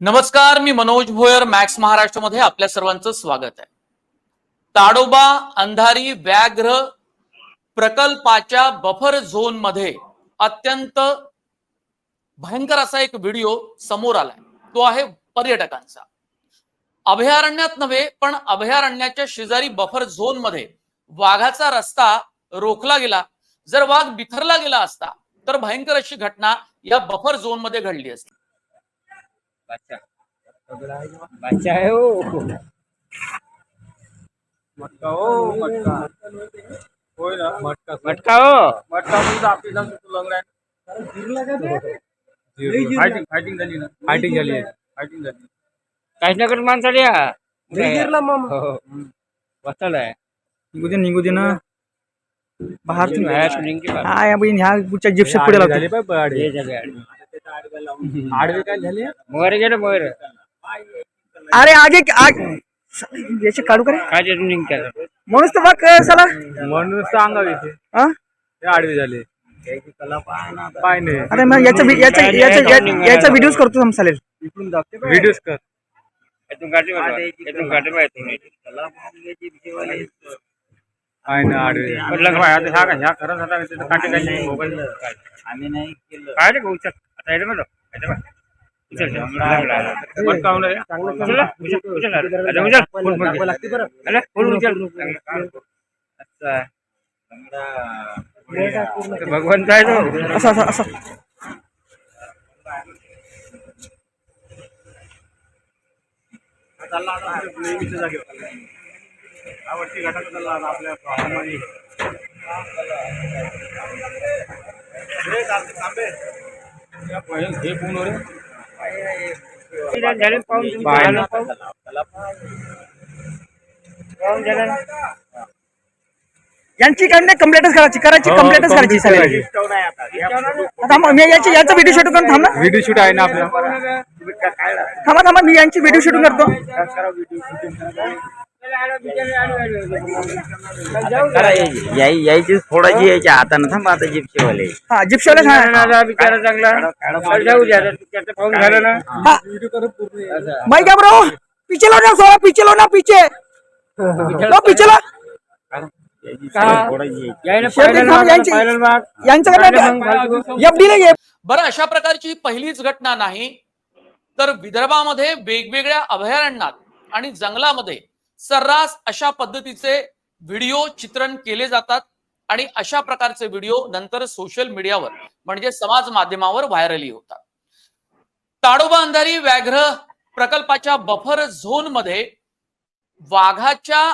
नमस्कार मी मनोज भोयर मॅक्स महाराष्ट्रमध्ये आपल्या सर्वांचं स्वागत आहे. ताडोबा अंधारी व्याघ्र प्रकल्पाच्या बफर झोनमध्ये अत्यंत भयंकर असा एक व्हिडिओ समोर आलाय. तो आहे पर्यटकांचा. अभयारण्यात नव्हे पण अभयारण्याच्या शेजारी बफर झोनमध्ये वाघाचा रस्ता रोखला गेला. जर वाघ बिथरला गेला असता तर भयंकर अशी घटना या बफर झोनमध्ये घडली असती. बच्चा बच्चा है. वो मटका हो मटका. होय ना मटका. मटका हो. मटका म्हणजे आपली जाऊन लंगडा फायटिंग फायटिंग झाली ना. फायटिंग झाली. फायटिंग झाली. काहीच करत माणसाला या. हो, हो. बसल आहे. निघू दे निघू दे ना. बाहेर तुम्ही? हा ह्या गुच्च्या जिप्सी पुढे झाली झाले आडवे. काय झाले? मोर गेलं मोर अरे आगे आग. याचे काढू करे काय ते shooting केलं म्हणूनच तर बघ चला म्हणून सांगावे ते हा? ते आडवे झाले. पाय नाही. अरे मग याचा याचा याचा या- याचा व्हिडिओ करतो चालेल इकडून दाखते व्हिडिओज कर. आहे ना आडवे. काय मोबाईल आम्ही नाही केलं. काय रे भाऊ, उचल आता येते मला येते बा. उचल, उचल. मटका होणार आहे. उचल, उचल, उचल. अरे, उचल. फुल, फुल घे. अरे, फुल उचल. अच्छा. ते भगवंत आहे तो असं असं असं चालला आता आपल्या नेहमीच्या जागेवर चालला. हे हे. झाले पाहून पाहून. पाहून झालं. यांची काय नाही कंप्लेंटच करायची करायची हो, कंप्लेंटच करायची complete चालेल करायची. थांबा मी याची याचा व्हिडिओ शूट करून थांब व्हिडिओ शूट आहे ना आपल्या थांबा थांबा मी यांची व्हिडिओ शूटिंग करतो यायचीच फोडायची यायच्या हातानं थांबा आता जिप्सीवाले. हा हा बिचारा चांगला. जाऊ द्या आता त्याचं पाहून झालं ना. हा. भाई क्या ब्रो? पीछे लो ना सोळा पीछे लो ना पीछे लो पीछे लो यायनं शेवटी पाहिलं थांब ना, यांची- पाहिलं ना. यांच्याकडे एफडी नाही बरं अशा प्रकारची पहिलीच घटना नाही तर विदर्भामध्ये वेगवेगळ्या अभयारण्यात आणि जंगलामध्ये सर्रास अशा पद्धतीचे व्हिडिओ चित्रण केले जातात आणि अशा प्रकारचे व्हिडिओ नंतर सोशल मीडियावर म्हणजे समाज माध्यमावर व्हायरली होतात. ताडोबा अंधारी व्याघ्र प्रकल्पाच्या बफर झोनमध्ये वाघाच्या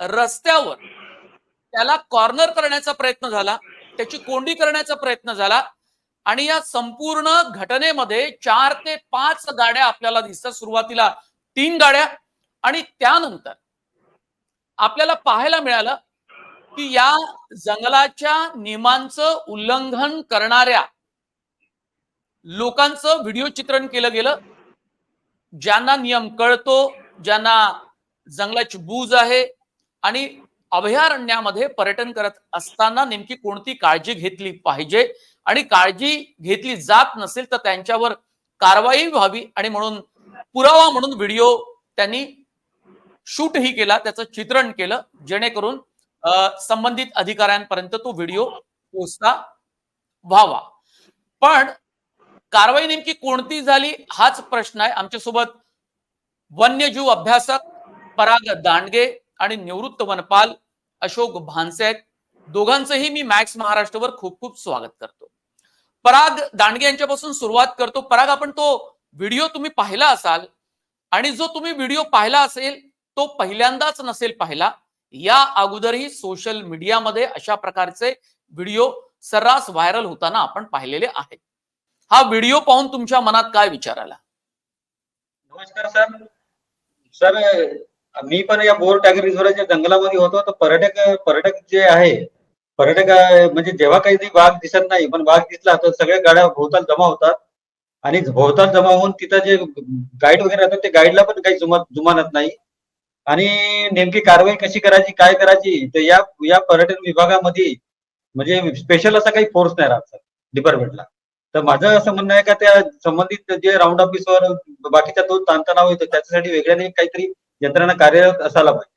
रस्त्यावर त्याला कॉर्नर करण्याचा प्रयत्न झाला त्याची कोंडी करण्याचा प्रयत्न झाला आणि या संपूर्ण घटनेमध्ये चार ते पाच गाड्या आपल्याला दिसतात. सुरुवातीला तीन गाड्या आणि त्यानंतर आपल्याला पाहायला मिळालं की या जंगलाच्या नियमांचं उल्लंघन करणाऱ्या लोकांचं व्हिडिओ चित्रण केलं गेलं. ज्यांना नियम कळतो ज्यांना जंगलाची बूज आहे आणि अभयारण्यामध्ये पर्यटन करत असताना नेमकी कोणती काळजी घेतली पाहिजे? आणि काळजी घेतली जात नसेल तर त्यांच्यावर कारवाई व्हावी आणि म्हणून पुरावा म्हणून व्हिडिओ त्यांनी शूटही केला त्याचं चित्रण केलं जेणेकरून संबंधित अधिकाऱ्यांपर्यंत तो व्हिडिओ पोचता व्हावा. पण कारवाई नेमकी कोणती झाली हाच प्रश्न आहे. आमच्यासोबत वन्यजीव अभ्यासक पराग दांडगे आणि निवृत्त वनपाल अशोक भानसे आहेत. दोघांचंही मी मॅक्स महाराष्ट्रवर खूप खूप स्वागत करतो. पराग दांडगे यांच्यापासून सुरुवात करतो. पराग आपण तो व्हिडिओ तुम्ही पाहिला असाल आणि जो तुम्ही व्हिडिओ पाहिला असेल तो पहिल्यांदाच नसेल पाहिला या अगोदरही सोशल मीडियामध्ये अशा प्रकारचे व्हिडिओ सर्रास व्हायरल होताना आपण पाहिलेले आहेत. हा व्हिडिओ पाहून तुमच्या मनात काय विचार आला? नमस्कार सर. सर मी पण या बोर टायगर रिझर्वच्या जंगलामध्ये होतो तर पर्यटक पर्यटक जे आहे पर्यटक म्हणजे जेव्हा काही वाघ दिसत नाही पण वाघ दिसला तर सगळ्या गाड्या भोवताल जमा होतात. आणि भोवताल जमा होऊन तिथं जे गाईड वगैरे राहतात ते गाईडला पण काही जुमा जुमानत नाही. आणि नेमकी कारवाई कशी करायची काय करायची तर या या पर्यटन विभागामध्ये म्हणजे स्पेशल असा काही फोर्स नाही राहत सर डिपार्टमेंटला तर माझं असं म्हणणं आहे का त्या संबंधित जे राऊंड ऑफिसवर बाकीचा तो ताणतणाव येतो त्याच्यासाठी वेगळ्याने काहीतरी यंत्रणा कार्यरत असायला पाहिजे.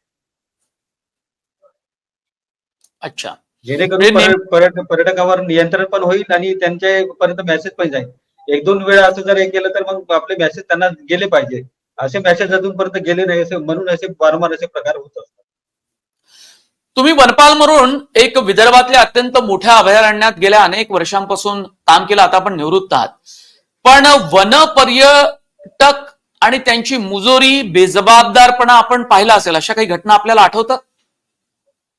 अच्छा. जेणेकरून पर्य- पर्यटक पर्यटकावर नियंत्रण पण होईल आणि त्यांच्यापर्यंत मेसेज पण जाईल. एक दोन वेळा असं जर हे केलं तर मग आपले मेसेज त्यांना गेले पाहिजे. असे मेसेज अजूनपर्यंत गेले नाही असे म्हणून असे वारंवार असे प्रकार होत असतात. तुम्ही वनपालमधून एक विदर्भातल्या अत्यंत मोठ्या अभयारण्यात गेल्या अनेक वर्षांपासून काम केलं आता आपण निवृत्त आहात. पण वन पर्यटक आणि त्यांची मुजोरी बेजबाबदारपणा आपण पाहिला असेल अशा काही घटना आपल्याला आठवतात?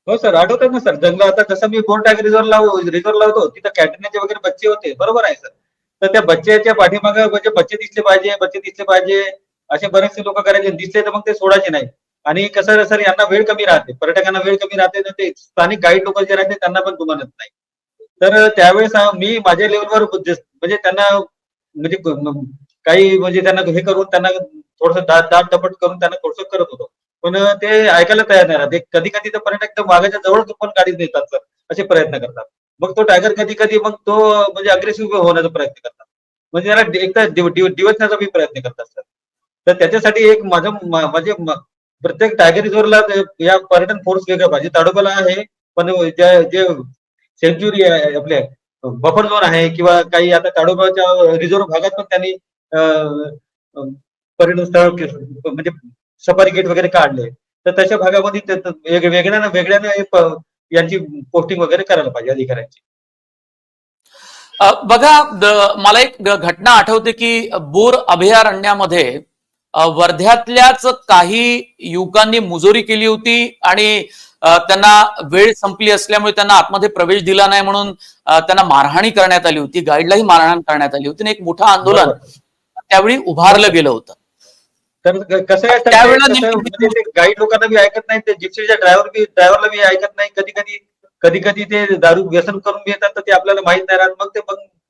हो सर आठवतात ना सर. जंगल आता जसं मी बोर टॅग रिझॉर्ट लाव रिझॉर्ट लावतो. तिथं कॅटरीनाचे वगैरे बच्चे होते. बरोबर आहे सर. तर त्या बच्च्याच्या पाठीमागे म्हणजे बच्चे दिसले पाहिजे बच्चे दिसले पाहिजे. असे बरेचसे लोक करायचे. दिसले तर मग ते सोडायचे नाही. आणि कसं सर यांना वेळ कमी राहते. पर्यटकांना वेळ कमी राहते तर ते स्थानिक गाईड लोक जे राहते त्यांना पण जुमानत नाही. तर त्यावेळेस मी माझ्या लेवलवर म्हणजे त्यांना म्हणजे काही म्हणजे त्यांना हे करून त्यांना थोडस दाट दाट दपट करून त्यांना थोडस करत होतो. पण ते ऐकायला तयार नाही राहते. कधी कधी तर पर्यटक तर जवळ पण गाडी देतात सर असे प्रयत्न करतात. मग तो टायगर कधी कधी मग तो म्हणजे अग्रेसिव्ह होण्याचा प्रयत्न करतात. म्हणजे त्याला एक तर डिवचण्याचा प्रयत्न करतात सर. तर त्याच्यासाठी एक माझं म्हणजे प्रत्येक टायगर रिझर्वला या पर्यटन फोर्स वेगळं पाहिजे. ताडोबाला आहे पण जे सेंच्युरी आहे आपले बफर झोन आहे किंवा काही आता ताडोबाच्या रिझर्व भागात पण त्यांनी पर्यटन स्थळ म्हणजे सफारी गेट वगैरे काढले. तर तशा भागामध्ये वेगळ्या वेगळ्या वेगळ्यानं वेगळ्यानं यांची पोस्टिंग वगैरे करायला पाहिजे अधिकाऱ्यांची. बघा मला एक घटना आठवते की बोर अभयारण्यामध्ये वर्ध्यातल्याच काही युवकांनी मुजोरी केली होती आणि त्यांना वेळ संपली असल्यामुळे त्यांना आतमध्ये प्रवेश दिला नाही म्हणून त्यांना मारहाणी करण्यात आली होती गाईडलाही मारहाण करण्यात आली होती आणि एक मोठं आंदोलन. त्यावेळी उभारलं गेलं होतं तर कसं आहे त्यावेळेला म्हणजे गाईड लोकांना बी ऐकत नाही ते जिप्सीच्या ड्रायव्हर बी ड्रायव्हरला बी ऐकत नाही कधी कधी कधी कधी ते दारू व्यसन करून बी येतात तर ते आपल्याला माहीत नाही राहत मग ते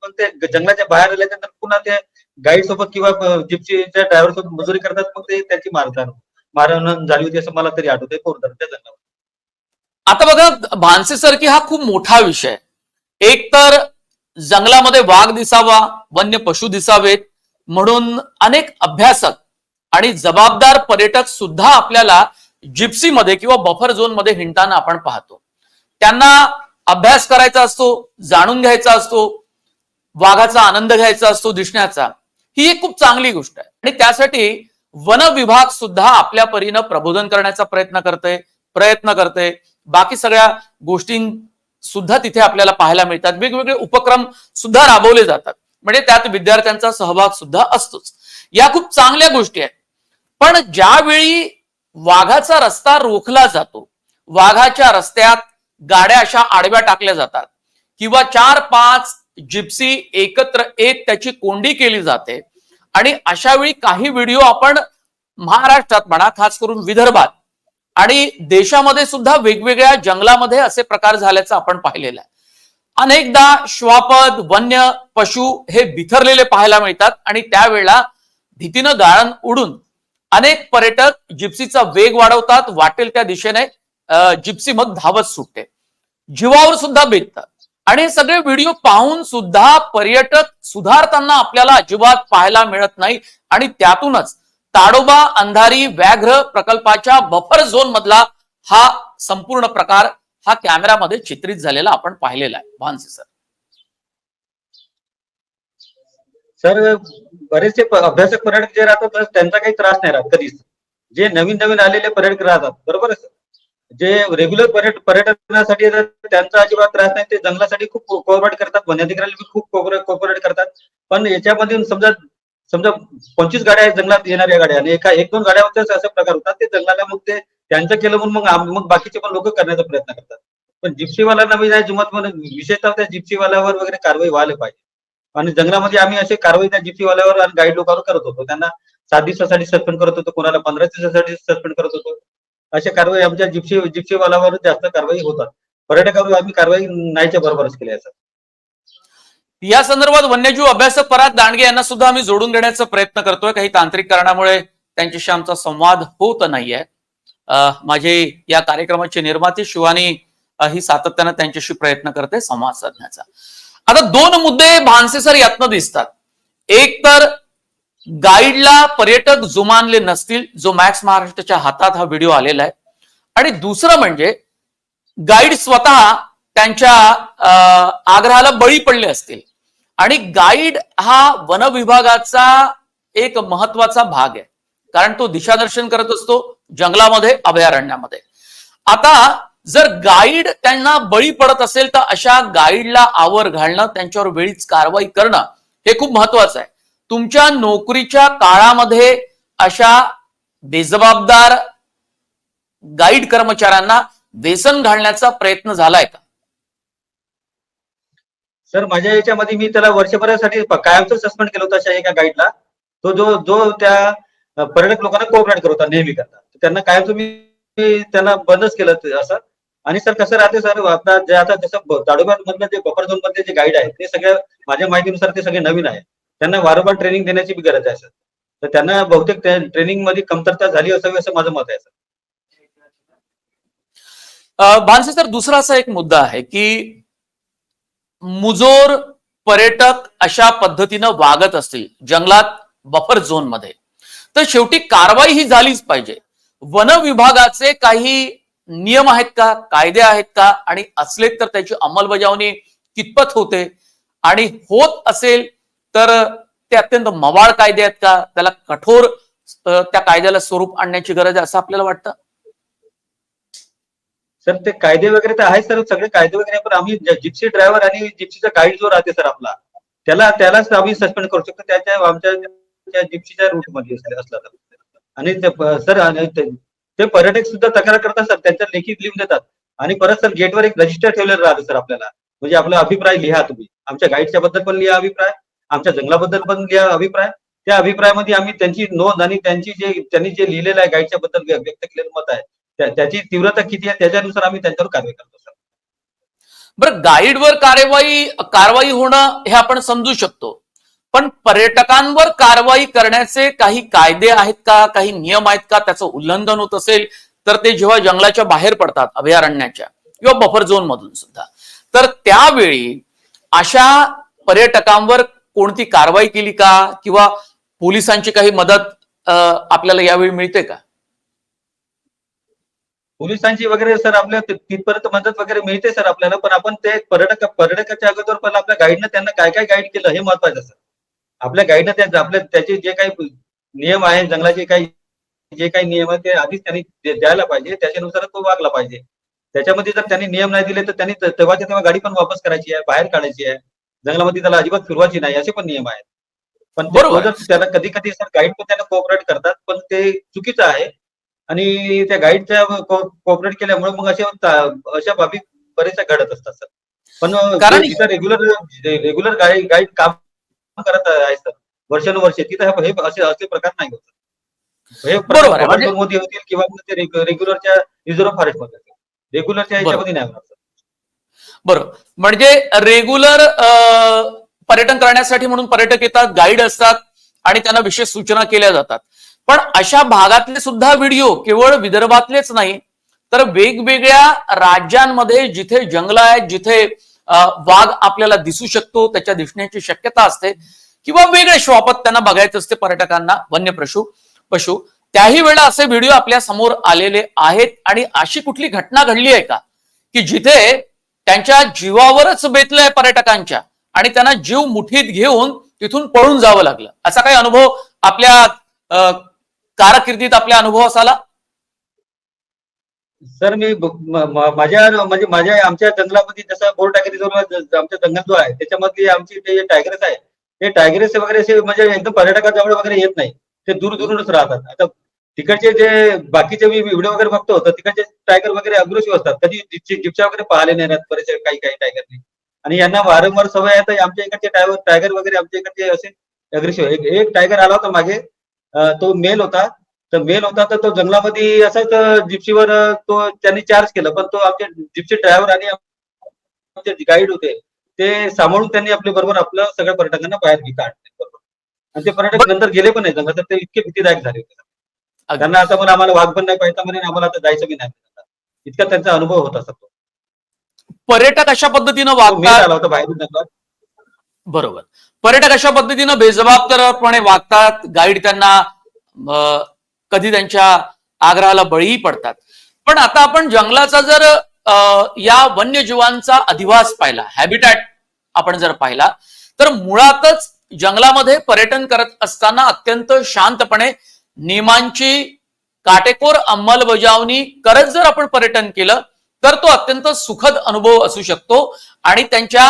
मग ते जंगलाच्या बाहेर आल्यानंतर पुन्हा ते गाईड सोबत किंवा जिप्सीच्या ड्रायव्हर सोबत मजुरी करतात मग ते त्याची मारतात मारहाण झाली होती असं मला तरी आठवतंय. हो, त्या जंगलावर आता बघा भानसेसारखी हा खूप मोठा विषय एक तर जंगलामध्ये वाघ दिसावा वन्य पशु दिसावेत म्हणून अनेक अभ्यासक आणि जबाबदार पर्यटक सुद्धा आपल्याला जिप्सीमध्ये किंवा बफर झोनमध्ये हिंडताना आपण पाहतो. त्यांना अभ्यास करायचा असतो जाणून घ्यायचा असतो वाघाचा आनंद घ्यायचा असतो दिसण्याचा. ही एक खूप चांगली गोष्ट आहे. आणि त्यासाठी वन विभाग सुद्धा आपल्या परीनं प्रबोधन करण्याचा प्रयत्न करते प्रयत्न करते बाकी सगळ्या गोष्टी सुद्धा तिथे आपल्याला पाहायला मिळतात. वेगवेगळे उपक्रम सुद्धा राबवले जातात. म्हणजे त्यात विद्यार्थ्यांचा सहभाग सुद्धा असतोच. या खूप चांगल्या गोष्टी आहेत. पण ज्यावेळी वाघाचा रस्ता रोखला जातो वाघाच्या रस्त्यात गाड्या अशा आडव्या टाकल्या जातात किंवा चार पाच जिप्सी एकत्र येत त्याची कोंडी केली जाते. आणि अशा वेळी काही व्हिडिओ आपण महाराष्ट्रात म्हणा खास करून विदर्भात आणि देशामध्ये सुद्धा वेगवेगळ्या जंगलामध्ये असे प्रकार झाल्याचं आपण पाहिलेलं आहे. अनेकदा श्वापद वन्य पशु हे बिथरलेले पाहायला मिळतात आणि त्यावेळेला भीतीनं गाळण उडून अनेक पर्यटक जिप्सीचा वेग वाढवतात वाटेल त्या दिशेने जिप्सी मग धावत सुटते. जीवावर सुद्धा बेततात आणि हे सगळे व्हिडिओ पाहून सुद्धा पर्यटक सुधारताना आपल्याला अजिबात पाहायला मिळत नाही. आणि त्यातूनच ताडोबा अंधारी व्याघ्र प्रकल्पाच्या बफर झोन मधला हा संपूर्ण प्रकार हा कॅमेरामध्ये चित्रित झालेला आपण पाहिलेला आहे. भानसे सर सर बरेचसे अभ्यासक पर्यटक जे राहतात तर त्यांचा काही त्रास नाही राहत कधीच. जे नवीन नवीन आलेले पर्यटक राहतात. बरोबर आहे सर जे रेग्युलर पर्यट पर्यटनासाठी येतात, त्यांचा अजिबात त्रास नाही. ते जंगलासाठी खूप कोऑपरेट करतात. वन्यधिकारी बी खूप कोऑपरेट करतात. पण याच्यामध्ये समजा समजा पंचवीस गाड्या आहेत जंगलात येणाऱ्या गाड्या आणि एका एक दोन गाड्यावरच असे प्रकार होतात. ते जंगलाला मग ते त्यांचं केलं म्हणून मग मग बाकीचे पण लोक करण्याचा प्रयत्न करतात. पण जिप्सीवाल्यांना मी नाही जुमत म्हणून विशेषतः त्या जिप्सीवाल्यावर वगैरे कारवाई व्हायला पाहिजे. आणि जंगलामध्ये आम्ही असे कारवाई त्या जिप्सीवाल्यावर आणि गाईड लोकांवर करत होतो. त्यांना सात दिवसासाठी सस्पेंड करत होतो. कोणाला पंधरा दिवसासाठी सस्पेंड करत होतो. अशा कारवाई आमच्या जिप्सी जिप्सीवाल्यावर जास्त कारवाई होतात. पर्यटकावर आम्ही कारवाई नाहीच्या बरोबरच केली आहे सर. या संदर्भात वन्यजीव अभ्यासक पराग दांडगे यांना सुद्धा आम्ही जोडून घेण्याचा प्रयत्न करतोय. काही तांत्रिक कारणामुळे त्यांच्याशी आमचा संवाद होत नाहीये. माझे या कार्यक्रमाचे निर्माते शिवानी ही सातत्यानं त्यांच्याशी प्रयत्न करते संवाद साधण्याचा. आता दोन मुद्दे भानसे सर यातनं दिसतात. एक तर गाईडला पर्यटक जुमानले नसतील जो मॅक्स महाराष्ट्राच्या हातात हा व्हिडिओ आलेला आहे. आणि दुसरं म्हणजे गाईड स्वतः त्यांच्या आग्रहाला बळी पडले असतील. आणि गाईड हा वन विभागाचा एक महत्त्वाचा भाग आहे. कारण तो दिशादर्शन करत असतो जंगलामध्ये अभयारण्यामध्ये. आता जर गाईड त्यांना बळी पडत असेल तर अशा गाईडला आवर घालणं त्यांच्यावर वेळीच कारवाई करणं हे खूप महत्वाचं आहे. तुमच्या नोकरीच्या काळामध्ये अशा बेजबाबदार गाईड कर्मचाऱ्यांना व्यसन घालण्याचा प्रयत्न झालाय का? सर माझ्या याच्यामध्ये मी त्याला वर्षभरासाठी कायमचं सस्पेंड केलं होतं अशा एका गाईडला तो जो जो त्या पर्यटक लोकांना कोऑपरेट करत होता नेहमी करता. त्यांना कायमचं मी त्यांना बंदच केलं असं. आणि सर कसं राहते सर आता जे आता जसं ताडोबा मधलं जे बफर झोन मधले जे गाईड आहेत ते सगळं माझ्या माहितीनुसार ते सगळे नवीन आहे त्यांना वारंवार ट्रेनिंग देण्याची बी गरज आहे सर तर त्यांना बहुतेक ट्रेनिंगमध्ये कमतरता झाली असावी असं माझं मत आहे सर भानसे सर दुसरा असा एक मुद्दा आहे की मुजोर पर्यटक अशा पद्धतीनं वागत असतील जंगलात बफर झोनमध्ये. तर शेवटी कारवाई ही झालीच पाहिजे. वन विभागाचे काही नियम आहेत का कायदे आहेत का आणि असले तर त्याची अंमलबजावणी कितपत होते? आणि होत असेल तर ते अत्यंत मवाळ कायदे आहेत का? त्याला कठोर त्या कायद्याला स्वरूप आणण्याची गरज आहे असं आपल्याला वाटतं? सर ते कायदे वगैरे तर आहेत सर. सगळे कायदे वगैरे पण आम्ही जिप्सी ड्रायव्हर आणि जिप्सीचा गाईड जो राहते सर आपला त्याला त्यालाच आम्ही सस्पेंड करू शकतो. त्याच्या आमच्या जिप्सीच्या रूटमध्ये असला तर. आणि सर ते ते पर्यटक सुद्धा तक्रार करतात सर. त्यांच्या लेखी लिहून देतात. आणि परत सर गेटवर एक रजिस्टर ठेवलेलं राहतं सर आपल्याला. म्हणजे आपला अभिप्राय लिहा तुम्ही. आमच्या गाईडच्या बद्दल पण लिहा अभिप्राय. आमच्या जंगलाबद्दल पण लिहा अभिप्राय. त्या अभिप्रायामध्ये आम्ही त्यांची नोंद आणि त्यांची जे त्यांनी जे लिहिलेलं आहे गाईडच्या बद्दल व्यक्त केलेलं मत आहे त्याची तीव्रता किती आहे त्याच्यानुसार आम्ही त्यांच्यावर कारवाई करतो सर बरं गाईडवर कार्यवाही कारवाई होणं हे आपण समजू शकतो. पण पर्यटकांवर कारवाई करण्याचे काही कायदे आहेत का काही नियम आहेत का त्याचं उल्लंघन होत असेल तर ते जेव्हा जंगलाच्या बाहेर पडतात अभयारण्याच्या किंवा बफर झोन मधून सुद्धा. तर त्यावेळी अशा पर्यटकांवर कोणती कारवाई केली का? किंवा पोलिसांची काही मदत आपल्याला यावेळी मिळते का? पोलिसांची वगैरे सर आपल्या तिथपर्यंत मदत वगैरे मिळते सर आपल्याला पण आपण ते पर्यटक पर्यटकाच्या अगोदर पण आपल्या गाईडनं त्यांना काय काय गाईड केलं हे महत्वाचं सर. आपल्या गाईडनं त्यांचं आपल्या त्याचे जे काही नियम आहे जंगलाचे काही जे काही नियम आहेत ते आधीच त्यांनी द्यायला पाहिजे त्याच्यानुसार तो वागला पाहिजे. त्याच्यामध्ये जर त्यांनी नियम नाही दिले तर त्यांनी तेव्हाच्या तेव्हा गाडी पण वापस करायची आहे बाहेर काढायची आहे. जंगलामध्ये त्याला अजिबात फिरवायची नाही असे पण नियम आहेत. पण बरोबर. त्याला कधी कधी सर गाईड पण त्यांना कोऑपरेट करतात पण ते चुकीचं आहे. आणि त्या गाईडच्या कोऑपरेट केल्यामुळे मग अशा अशा बाबी बरेचशा घडत असतात सर. पण रेग्युलर रेग्युलर गाईड गाईड काम करत आहे सर. वर्षानुवर्षे. तिथं हे असे असे प्रकार नाही होत. हे बरोबर. म्हणजे- मध्ये होतील किंवा रेग्युलरच्या रिझर्व्ह फॉरेस्टमध्ये रेग्युलरच्या याच्यामध्ये नाही होणार. बरं. म्हणजे रेग्युलर पर्यटन करण्यासाठी म्हणून पर्यटक येतात गाईड असतात आणि त्यांना विशेष सूचना केल्या जातात. पण अशा भागातले सुद्धा व्हिडिओ केवळ विदर्भातलेच नाही तर वेगवेगळ्या राज्यांमध्ये जिथे जंगल आहेत जिथे वाघ आपल्याला दिसू शकतो त्याच्या दिसण्याची शक्यता असते. किंवा वेगळे श्वापत त्यांना बघायचं असते पर्यटकांना वन्य पशु. पशु त्याही वेळा असे व्हिडिओ आपल्यासमोर आलेले आहेत. आणि अशी कुठली घटना घडली आहे का? की जिथे त्यांच्या जीवावरच बेतलंय पर्यटकांच्या. आणि त्यांना जीव मुठीत घेऊन तिथून पळून जावं लागलं. असा काही अनुभव आपल्या कारकिर्दीत आपल्या अनुभवास आला? सर मी माझ्या म्हणजे माझ्या आमच्या जंगलामध्ये जसं बोर टायगर आमचा जंगल जो आहे त्याच्यामध्ये आमची ते टायगर्स आहे ते टायगर्स वगैरे असे म्हणजे एकदम पर्यटकाजवळ वगैरे येत नाही. ते दूर दूरूनच राहतात. आता तिकडचे जे बाकीचे मी व्हिडिओ वगैरे बघतो तर तिकडचे टायगर वगैरे अग्रेसिव्ह असतात. कधी जिप्सी- जिप्सा वगैरे पाहिले नाही राहत बरेचसे काही काही टायगरने आणि यांना वारंवार सवय आहे तर आमच्या इकडचे टायगर टायगर वगैरे आमच्या इकडचे असे अग्रेसिव्ह एक एक टायगर आला होता मागे तो मेल होता. तर मेल होता तर तो जंगलामध्ये असंच जिप्सीवर तो त्यांनी चार्ज केलं. पण तो आमचे जिप्सी ड्रायव्हर आणि आमचे गाईड होते ते सांभाळून त्यांनी आपल्या बरोबर आपलं सगळ्या पर्यटकांना बाहेर काढले. बरोबर आणि ते पर्यटक नंतर गेले पण नाही जंगलात तर ते इतके भीतीदायक झाले होते. त्यांना आता पण आम्हाला वाघ पण नाही पाहिजे म्हणे आम्हाला आता जायचं बी नाही इतका त्यांचा अनुभव होता तो पर्यटक अशा पद्धतीनं वागतात. बरोबर. पर्यटक अशा पद्धतीनं बेजबाबदारपणे वागतात. गाईड त्यांना कधी त्यांच्या आग्रहाला बळीही पडतात. पण आता आपण जंगलाचा जर या वन्यजीवांचा अधिवास पाहिला हॅबिटॅट आपण जर पाहिला तर मुळातच जंगलामध्ये पर्यटन करत असताना अत्यंत शांतपणे नियमांची काटेकोर अंमलबजावणी करत जर आपण पर्यटन केलं तर तो अत्यंत सुखद अनुभव असू शकतो. आणि त्यांच्या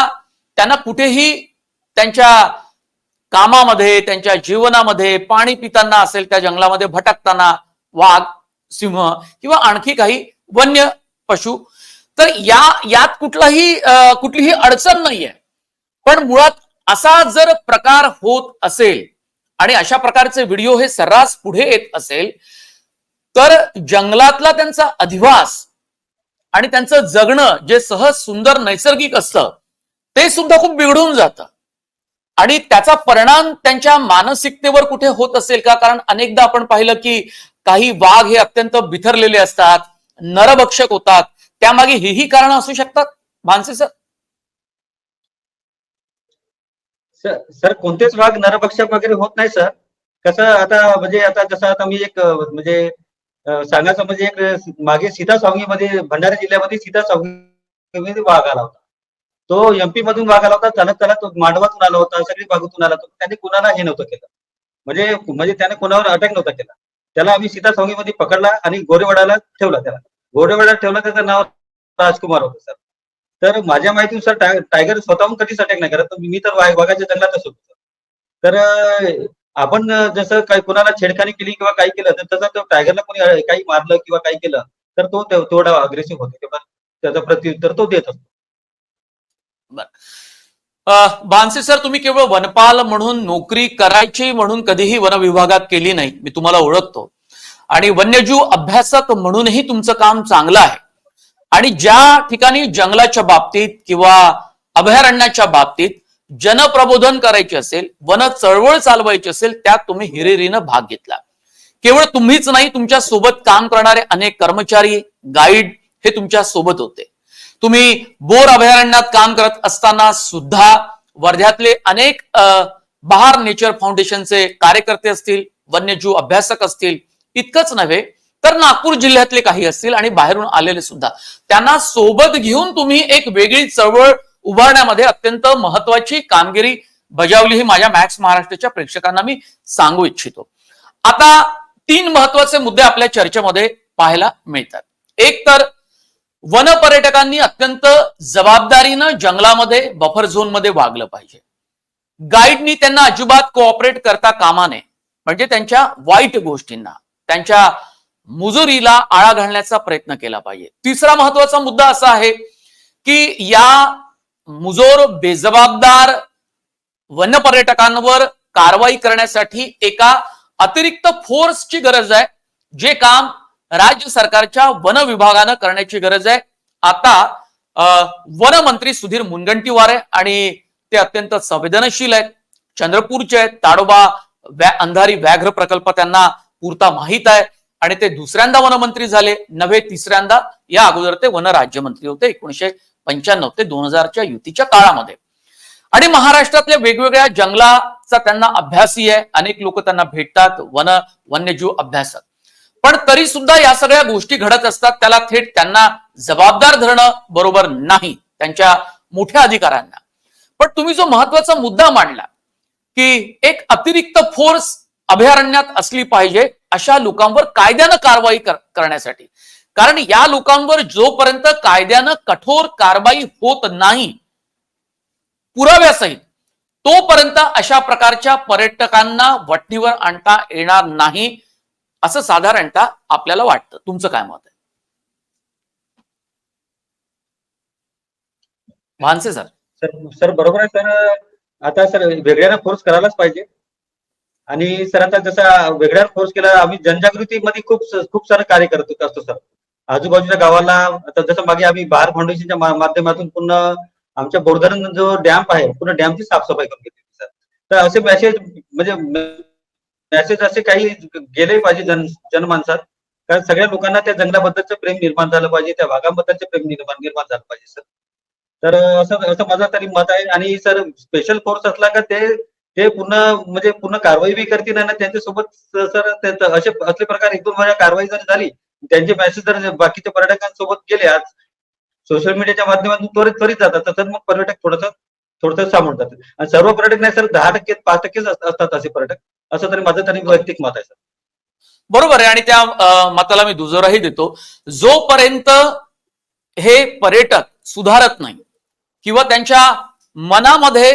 त्यांना कुठेही त्यांच्या कामामध्ये त्यांच्या जीवनामध्ये पाणी पिताना असेल त्या जंगलामध्ये भटकताना वाघ सिंह किंवा आणखी काही वन्य पशु तर या यात कुठलाही कुठलीही अडचण नाहीये. पण मुळात असा जर प्रकार होत असेल आणि अशा प्रकारचे व्हिडिओ हे सर्रास पुढे येत असेल तर जंगलातला त्यांचा अधिवास आणि त्यांचं जगणं जे सहज सुंदर नैसर्गिक असतं ते सुद्धा खूप बिघडून जातं. आणि त्याचा परिणाम त्यांच्या मानसिकतेवर कुठे होत असेल का? कारण अनेकदा आपण पाहिलं की काही वाघ हे अत्यंत बिथरलेले असतात नरभक्षक होतात त्यामागे हेही कारण असू शकतात भानसे सर? सर सर कोणतेच वाघ नरभक्षक वगैरे होत नाही सर कसं आता म्हणजे आता जसं आता मी एक म्हणजे सांगायचं म्हणजे एक मागे सीता सावंगीमध्ये भंडारा जिल्ह्यामध्ये सीता सावंगीमध्ये वाघ आला होता. तो एमपी मधून वाघ आला होता चालत चालत तो मांडवातून आला होता सगळी बाजूतून आला होता. त्याने कुणाला हे नव्हतं केलं. म्हणजे म्हणजे त्याने कोणावर अटॅक नव्हता केला. त्याला आम्ही सीता सावंगीमध्ये पकडला आणि गोरेवाडाला ठेवला त्याला. गोरेवाडा ठेवला त्याचं नाव राजकुमार होतं सर तर माझ्या माहितीनुसार टाय- टायगर स्वतःहून कधीच अटॅक नाही करत. मी तर वाघाच्या जंगलातच होतो. तर आपण जसं काही कोणाला छेडखानी केली किंवा काही केलं तर तसं तो टायगरला कोणी काही मारलं किंवा काही केलं तर तो थोडा तेवढा अग्रेसिव्ह होतो. किंवा त्याचा प्रत्युत्तर तो देत असतो. बानसे सर तुम्ही केवळ वनपाल म्हणून नोकरी करायची म्हणून कधीही वन विभागात केली नाही. मी तुम्हाला ओळखतो. आणि वन्यजीव अभ्यासक म्हणूनही तुमचं काम चांगलं आहे. आणि ज्या ठिकाणी जंगलाच्या बाबतीत किंवा अभयारण्याच्या बाबतीत जनप्रबोधन करायचे असेल वन चळवळ चालवायची असेल त्यात तुम्ही हिरिरीनं भाग घेतला. केवळ तुम्हीच नाही तुमच्यासोबत काम करणारे अनेक कर्मचारी गाईड हे तुमच्यासोबत होते. तुम्ही बोर अभयारण्यात काम करत असताना सुद्धा वर्ध्यातले अनेक बहार नेचर फाउंडेशनचे कार्यकर्ते असतील वन्यजीव अभ्यासक असतील इतकंच नव्हे तर नागपूर जिल्ह्यातले काही असतील आणि बाहेरून आलेले सुद्धा. त्यांना सोबत घेऊन तुम्ही एक वेगळी चळवळ उभारण्यामध्ये अत्यंत महत्वाची कामगिरी बजावली ही माझ्या मॅक्स महाराष्ट्राच्या प्रेक्षकांना मी सांगू इच्छितो. आता तीन महत्त्वाचे मुद्दे आपल्या चर्चेमध्ये पाहायला मिळतात. एक तर वन पर्यटकांनी अत्यंत जबाबदारीनं जंगलामध्ये बफर झोनमध्ये वागलं पाहिजे. गाईडनी त्यांना अजिबात कोऑपरेट करता कामा नये. म्हणजे त्यांच्या वाईट गोष्टींना त्यांच्या मुजुरीला आळा घालण्याचा प्रयत्न केला पाहिजे. तिसरा महत्त्वाचा मुद्दा असा आहे की या मुजोर बेजबाबदार वन पर्यटकांवर कारवाई करण्यासाठी एका अतिरिक्त फोर्सची गरज आहे जे काम राज्य सरकारच्या वन विभागानं करण्याची गरज आहे. आता अं, वनमंत्री सुधीर मुनगंटीवार आहे आणि ते अत्यंत संवेदनशील आहेत. चंद्रपूरचे आहेत ताडोबा व्या- अंधारी व्याघ्र प्रकल्प त्यांना पुरता माहीत आहे. आणि ते दुसऱ्यांदा वनमंत्री झाले नव्हे तिसऱ्यांदा. या अगोदर ते वन राज्यमंत्री होते एकोणीशे पंच्याण्णव ते दोन हजारच्या युतीच्या काळामध्ये. आणि महाराष्ट्रातल्या वेगवेगळ्या जंगलाचा त्यांना अभ्यासही आहे. अनेक लोक त्यांना भेटतात वन वन्यजीव अभ्यासक. पण तरी सुद्धा या सगळ्या गोष्टी घडत असतात. त्याला थेट त्यांना जबाबदार धरणं बरोबर नाही त्यांच्या मोठ्या अधिकाऱ्यांना. पण तुम्ही जो महत्त्वाचा मुद्दा मांडला की एक अतिरिक्त फोर्स अभयारण्यात असली पाहिजे अशा लोकांवर कायद्यानं कारवाई कर- करण्यासाठी. कारण या लोकांवर जोपर्यंत कायद्यानं कठोर कारवाई होत नाही पुराव्यासहित तोपर्यंत अशा प्रकारच्या पर्यटकांना वटणीवर आणता येणार नाही असं साधारणतः आपल्याला वाटतं. तुमचं काय मत आहे? भानसे सर. सर सर बरोबर आहे सर. आता सर वेगळ्यांना फोर्स करायलाच पाहिजे. आणि सर आता जसा वेगळ्या फोर्स केला आम्ही जनजागृतीमध्ये खूप खूप सारं कार्य करत असतो सर. आजूबाजूच्या गावाला आता जसं मागे आम्ही बार फाउंडेशनच्या माध्यमातून पूर्ण आमच्या बोरधरण जो डॅम्प आहे पूर्ण डॅमची साफसफाई करून घेतली सर. तर असे मेसेज म्हणजे मेसेज असे काही गेले पाहिजे जन जनमानसात. कारण सगळ्या लोकांना त्या जंगलाबद्दलचं प्रेम निर्माण झालं पाहिजे त्या भागाबद्दलचं प्रेम निर्माण निर्माण झालं पाहिजे सर. तर असं असं माझं तरी मत आहे. आणि सर स्पेशल फोर्स असला का ते ते पूर्ण म्हणजे पूर्ण कारवाई बी करतील आणि त्यांच्यासोबत सर असे असले प्रकार एक दोन वेळा कारवाई जर झाली त्यांचे मेसेज जर बाकीच्या पर्यटकांसोबत गेले आज सोशल मीडियाच्या माध्यमातून त्वरित त्वरित जातात तर मग पर्यटक थोडंसं थोडंसं सामोर जातात. आणि सर्व पर्यटक नाही सर दहा टक्के पाच टक्केच असतात असे पर्यटक. असं तरी माझं तरी वैयक्तिक मत आहे सर. बरोबर आहे. आणि त्या मताला मी दुजोराही देतो. जोपर्यंत हे पर्यटक सुधारत नाही किंवा त्यांच्या मनामध्ये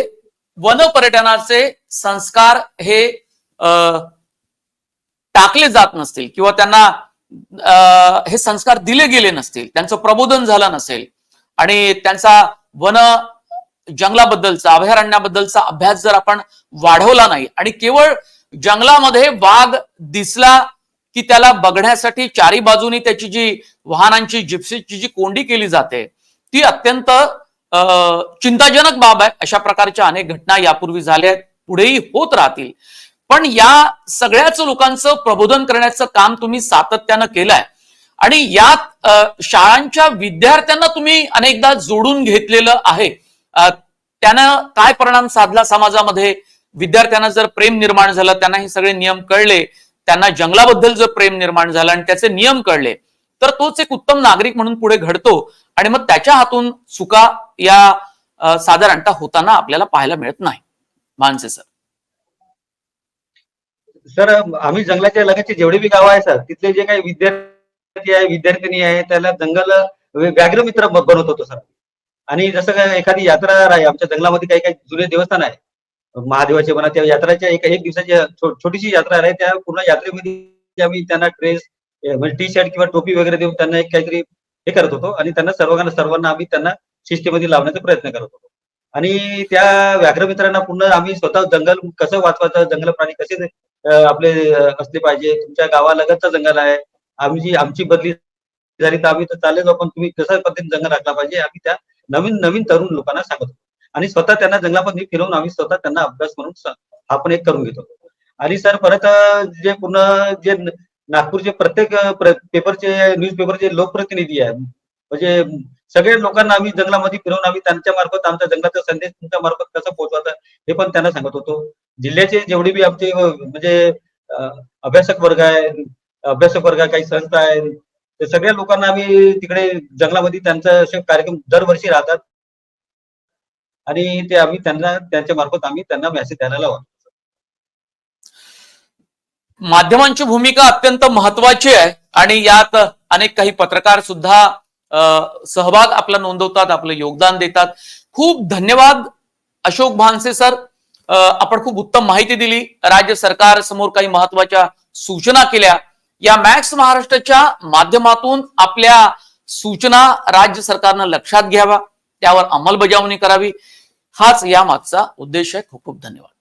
वन पर्यटनाचे संस्कार हे टाकले जात नसतील किंवा त्यांना हे संस्कार दिले गेले नसतील त्यांचं प्रबोधन झालं नसेल आणि त्यांचा वन जंगलाबद्दलचा अभयारण्याबद्दलचा अभ्यास जर आपण वाढवला नाही आणि केवळ जंगलामध्ये वाघ दिसला की त्याला बघण्यासाठी चारी बाजूनी त्याची जी वाहनांची जिप्सीची जी कोंडी केली जाते ती अत्यंत चिंताजनक बाब आहे. अशा प्रकारच्या अनेक घटना यापूर्वी झाल्या आहेत. पुढेही होत राहतील. पण या सगळ्याच लोकांचं प्रबोधन करण्याचं काम तुम्ही सातत्यानं केलंय. आणि यात शाळांच्या विद्यार्थ्यांना तुम्ही अनेकदा जोडून घेतलेलं आहे. त्यानं काय परिणाम साधला समाजामध्ये? विद्यार्थ्यांना जर प्रेम निर्माण झालं त्यांना हे सगळे नियम कळले त्यांना जंगलाबद्दल जर प्रेम निर्माण झालं आणि त्याचे नियम कळले तर तोच एक उत्तम नागरिक म्हणून पुढे घडतो. आणि मग त्याच्या हातून चुका या साधारणतः होताना आपल्याला पाहायला मिळत नाही. मानसे सर. सर आम्ही जंगलाच्या लगतचे जेवढे बी गाव आहे सर तिथले जे काही विद्यार्थी आहे विद्यार्थिनी आहे त्याला जंगल व्याघ्र मित्र बनवत होतो सर. आणि जसं काय एखादी यात्रा आहे आमच्या जंगलामध्ये काही काही जुने देवस्थान आहे. महादेवाचे म्हणा त्या यात्राच्या एक एक दिवसाची छो- छोटीशी यात्रा आहे त्या पूर्ण यात्रेमध्ये आम्ही त्यांना ड्रेस म्हणजे टी शर्ट किंवा टोपी वगैरे देऊन त्यांना एक काहीतरी हे करत होतो आणि त्यांना सर्वांना सर्वांना आम्ही त्यांना शिस्तीमध्ये लावण्याचा प्रयत्न करत होतो. आणि त्या व्याघ्र मित्रांना पूर्ण आम्ही स्वतः जंगल कसं वाचवायचं जंगल प्राणी कसे आपले असले पाहिजे तुमच्या गावालगतचं जंगल आहे आम्ही जी आमची बदली झाली तर आम्ही तर चालले जाऊ पण तुम्ही कशा पद्धतीने जंगल राखला पाहिजे आम्ही त्या नवीन नवीन तरुण लोकांना सांगत होतो. आणि स्वतः त्यांना जंगलामध्ये फिरवून आम्ही स्वतः त्यांना अभ्यास म्हणून आपण एक करून घेतो आणि सर परत जे पूर्ण जे नागपूरचे प्रत्येक पेपरचे न्यूज पेपरचे लोकप्रतिनिधी आहेत. म्हणजे सगळ्या लोकांना आम्ही जंगलामध्ये फिरवून आम्ही त्यांच्या मार्फत आमच्या जंगलाचा संदेश तुमच्या मार्फत कसा पोहोचवायचा हे पण त्यांना सांगत होतो. जिल्ह्याचे जेवढे बी आमचे म्हणजे अभ्यासक वर्ग आहे अभ्यासक वर्ग आहे, काही संस्था आहे ते सगळ्या लोकांना आम्ही तिकडे जंगलामध्ये त्यांचा असे कार्यक्रम दरवर्षी राहतात. आणि ते आम्ही त्यांना त्यांच्या मार्फत आम्ही त्यांना मेसेज द्यायला लावतो. माध्यमांची भूमिका अत्यंत महत्वाची आहे आणि यात अनेक काही पत्रकार सुद्धा अं, सहभाग आपला नोंदवतात आपलं योगदान देतात. खूप धन्यवाद अशोक भानसे सर. आपण खूप उत्तम माहिती दिली. राज्य सरकार समोर काही महत्त्वाच्या सूचना केल्या. या मॅक्स महाराष्ट्राच्या माध्यमातून आपल्या सूचना राज्य सरकारनं लक्षात घ्यावा त्यावर अंमलबजावणी करावी. हाच या मागचा उद्देश आहे. खूप खूप धन्यवाद.